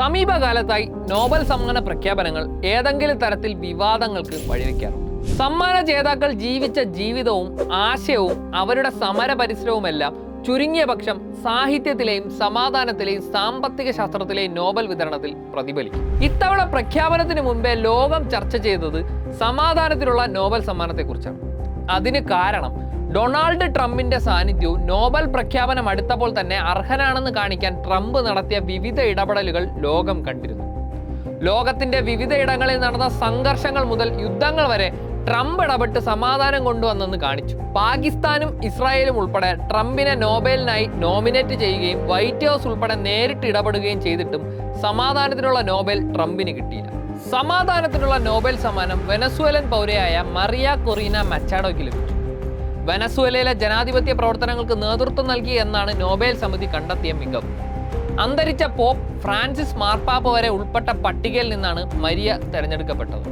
സമീപകാലത്തായി Nobel സമ്മാന പ്രഖ്യാപനങ്ങൾ ഏതെങ്കിലും തരത്തിൽ വിവാദങ്ങൾക്ക് വഴിവെക്കാറുണ്ട്. സമ്മാന ജേതാക്കൾ ജീവിച്ച ജീവിതവും ആശയവും അവരുടെ സമര പരിസരവുമെല്ലാം ചുരുങ്ങിയ പക്ഷം സാഹിത്യത്തിലെയും സമാധാനത്തിലെയും സാമ്പത്തിക ശാസ്ത്രത്തിലെയും നോബൽ വിതരണത്തിൽ പ്രതിഫലിക്കും. ഇത്തവണ പ്രഖ്യാപനത്തിന് മുമ്പേ ലോകം ചർച്ച ചെയ്തത് സമാധാനത്തിലുള്ള നോബൽ സമ്മാനത്തെക്കുറിച്ചാണ്. അതിന് കാരണം ഡൊണാൾഡ് ട്രംപിന്റെ സാന്നിധ്യവും നോബൽ പ്രഖ്യാപനം അടുത്തപ്പോൾ തന്നെ അർഹനാണെന്ന് കാണിക്കാൻ ട്രംപ് നടത്തിയ വിവിധ ഇടപെടലുകൾ ലോകം കണ്ടിരുന്നു. ലോകത്തിന്റെ വിവിധ ഇടങ്ങളിൽ നടന്ന സംഘർഷങ്ങൾ മുതൽ യുദ്ധങ്ങൾ വരെ ട്രംപ് ഇടപെട്ട് സമാധാനം കൊണ്ടുവന്നെന്ന് കാണിച്ചു. പാകിസ്ഥാനും ഇസ്രായേലും ഉൾപ്പെടെ ട്രംപിനെ നോബലിനായി നോമിനേറ്റ് ചെയ്യുകയും വൈറ്റ് ഹൗസ് ഉൾപ്പെടെ നേരിട്ട് ഇടപെടുകയും ചെയ്തിട്ടും സമാധാനത്തിനുള്ള നോബൽ ട്രംപിന് കിട്ടിയില്ല. സമാധാനത്തിനുള്ള നോബൽ സമ്മാനം വെനസ്വേലൻ പൗരയായ മറിയ കൊറീന മച്ചാഡോയ്ക്ക് ലഭിച്ചു. വെനസ്വേലയിലെ ജനാധിപത്യ പ്രവർത്തനങ്ങൾക്ക് നേതൃത്വം നൽകി എന്നാണ് നോബേൽ സമിതി കണ്ടെത്തിയ മികവ്. അന്തരിച്ച പോപ്പ് ഫ്രാൻസിസ് മാർപ്പാപ്പ വരെ ഉൾപ്പെട്ട പട്ടികയിൽ നിന്നാണ് മരിയ തെരഞ്ഞെടുക്കപ്പെട്ടത്.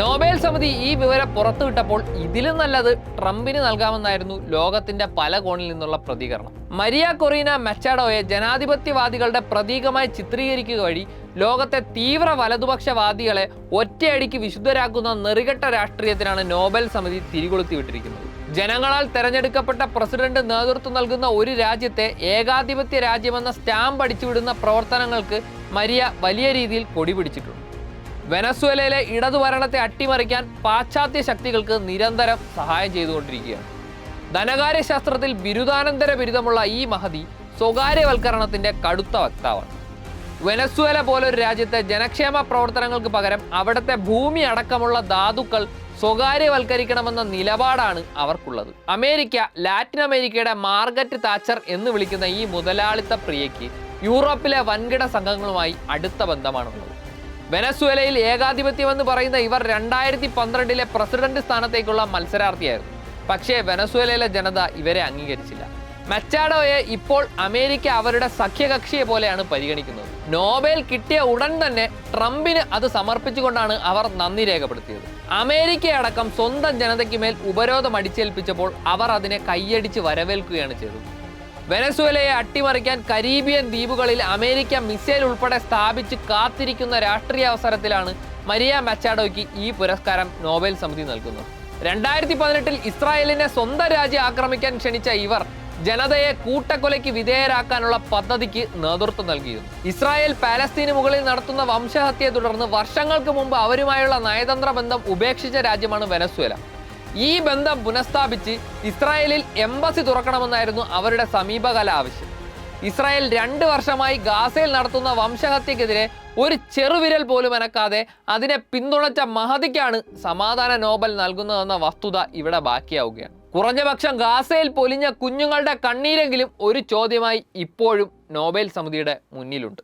നോബേൽ സമിതി ഈ വിവരം പുറത്തുവിട്ടപ്പോൾ ഇതിലും നല്ലത് ട്രംപിന് നൽകാമെന്നായിരുന്നു ലോകത്തിന്റെ പല കോണിൽ നിന്നുള്ള പ്രതികരണം. മരിയ കൊറീന മെച്ചാഡോയെ ജനാധിപത്യവാദികളുടെ പ്രതീകമായി ചിത്രീകരിക്കുക വഴി ലോകത്തെ തീവ്ര വലതുപക്ഷവാദികളെ ഒറ്റയടിക്ക് വിശുദ്ധരാക്കുന്ന നെറികെട്ട രാഷ്ട്രീയത്തിനാണ് നോബൽ സമിതി തിരികൊളുത്തി വിട്ടിരിക്കുന്നത് ജനങ്ങളാൽ തെരഞ്ഞെടുക്കപ്പെട്ട പ്രസിഡന്റ് നേതൃത്വം നൽകുന്ന ഒരു രാജ്യത്തെ ഏകാധിപത്യ രാജ്യമെന്ന സ്റ്റാമ്പ് അടിച്ചുവിടുന്ന പ്രവർത്തനങ്ങൾക്ക് മരിയ വലിയ രീതിയിൽ കൊടി പിടിച്ചിട്ടുണ്ട്. വെനസ്വേലയിലെ ഇടതുഭരണത്തെ അട്ടിമറിക്കാൻ പാശ്ചാത്യ ശക്തികൾക്ക് നിരന്തരം സഹായം ചെയ്തുകൊണ്ടിരിക്കുകയാണ്. ധനകാര്യശാസ്ത്രത്തിൽ ബിരുദാനന്തര ബിരുദമുള്ള ഈ മഹതി സ്വകാര്യവൽക്കരണത്തിന്റെ കടുത്ത വക്താവാണ്. വെനസ്വേല പോലൊരു രാജ്യത്തെ ജനക്ഷേമ പ്രവർത്തനങ്ങൾക്ക് പകരം അവിടുത്തെ ഭൂമി അടക്കമുള്ള ധാതുക്കൾ സ്വകാര്യവൽക്കരിക്കണമെന്ന നിലപാടാണ് അവർക്കുള്ളത്. അമേരിക്ക ലാറ്റിൻ അമേരിക്കയുടെ മാർഗറ്റ് താച്ചർ എന്ന് വിളിക്കുന്ന ഈ മുതലാളിത്ത പ്രിയയ്ക്ക് യൂറോപ്പിലെ വൻകിട സംഘങ്ങളുമായി അടുത്ത ബന്ധമാണുള്ളത്. വെനസ്വേലയിൽ ഏകാധിപത്യമെന്ന് പറയുന്ന ഇവർ രണ്ടായിരത്തി പന്ത്രണ്ടിലെ പ്രസിഡന്റ് സ്ഥാനത്തേക്കുള്ള മത്സരാർത്ഥിയായിരുന്നു. പക്ഷേ വെനസ്വേലയിലെ ജനത ഇവരെ അംഗീകരിച്ചില്ല. മെച്ചാഡോയെ ഇപ്പോൾ അമേരിക്ക അവരുടെ സഖ്യകക്ഷിയെ പോലെയാണ് പരിഗണിക്കുന്നത്. നോബൽ കിട്ടിയ ഉടൻ തന്നെ ട്രംപിന് അത് സമർപ്പിച്ചുകൊണ്ടാണ് അവർ നന്ദി രേഖപ്പെടുത്തിയത്. അമേരിക്കയടക്കം സ്വന്തം ജനതയ്ക്ക് മേൽ ഉപരോധം അടിച്ചേൽപ്പിച്ചപ്പോൾ അവർ അതിനെ കൈയടിച്ച് വരവേൽക്കുകയാണ് ചെയ്തത്. വെനസ്വേലയെ അട്ടിമറിക്കാൻ കരീബിയൻ ദ്വീപുകളിൽ അമേരിക്ക മിസൈൽ ഉൾപ്പെടെ സ്ഥാപിച്ച് കാത്തിരിക്കുന്ന രാഷ്ട്രീയ അവസരത്തിലാണ് മരിയ മെച്ചാഡോയ്ക്ക് ഈ പുരസ്കാരം നോബേൽ സമിതി നൽകുന്നത്. രണ്ടായിരത്തി പതിനെട്ടിൽ ഇസ്രായേലിനെ സ്വന്തം രാജ്യം ആക്രമിക്കാൻ ക്ഷണിച്ച ഇവർ ജനതയെ കൂട്ടക്കൊലയ്ക്ക് വിധേയരാക്കാനുള്ള പദ്ധതിക്ക് നേതൃത്വം നൽകിയിരുന്നു. ഇസ്രായേൽ പാലസ്തീന് മുകളിൽ നടത്തുന്ന വംശഹത്യയെ തുടർന്ന് വർഷങ്ങൾക്ക് മുമ്പ് അവരുമായുള്ള നയതന്ത്ര ബന്ധം ഉപേക്ഷിച്ച രാജ്യമാണ് വെനസ്വേല. ഈ ബന്ധം പുനഃസ്ഥാപിച്ച് ഇസ്രായേലിൽ എംബസി തുറക്കണമെന്നായിരുന്നു അവരുടെ സമീപകാല ആവശ്യം. ഇസ്രായേൽ രണ്ട് വർഷമായി ഗാസയിൽ നടത്തുന്ന വംശഹത്യക്കെതിരെ ഒരു ചെറുവിരൽ പോലും അനക്കാതെ അതിനെ പിന്തുണച്ച മഹതിക്കാണ് സമാധാന നോബൽ നൽകുന്നതെന്ന വസ്തുത ഇവിടെ ബാക്കിയാവുകയാണ്. കുറഞ്ഞപക്ഷം ഗാസയിൽ പൊലിഞ്ഞ കുഞ്ഞുങ്ങളുടെ കണ്ണീരെങ്കിലും ഒരു ചോദ്യമായി ഇപ്പോഴും നോബൽ സമിതിയുടെ മുന്നിലുണ്ട്.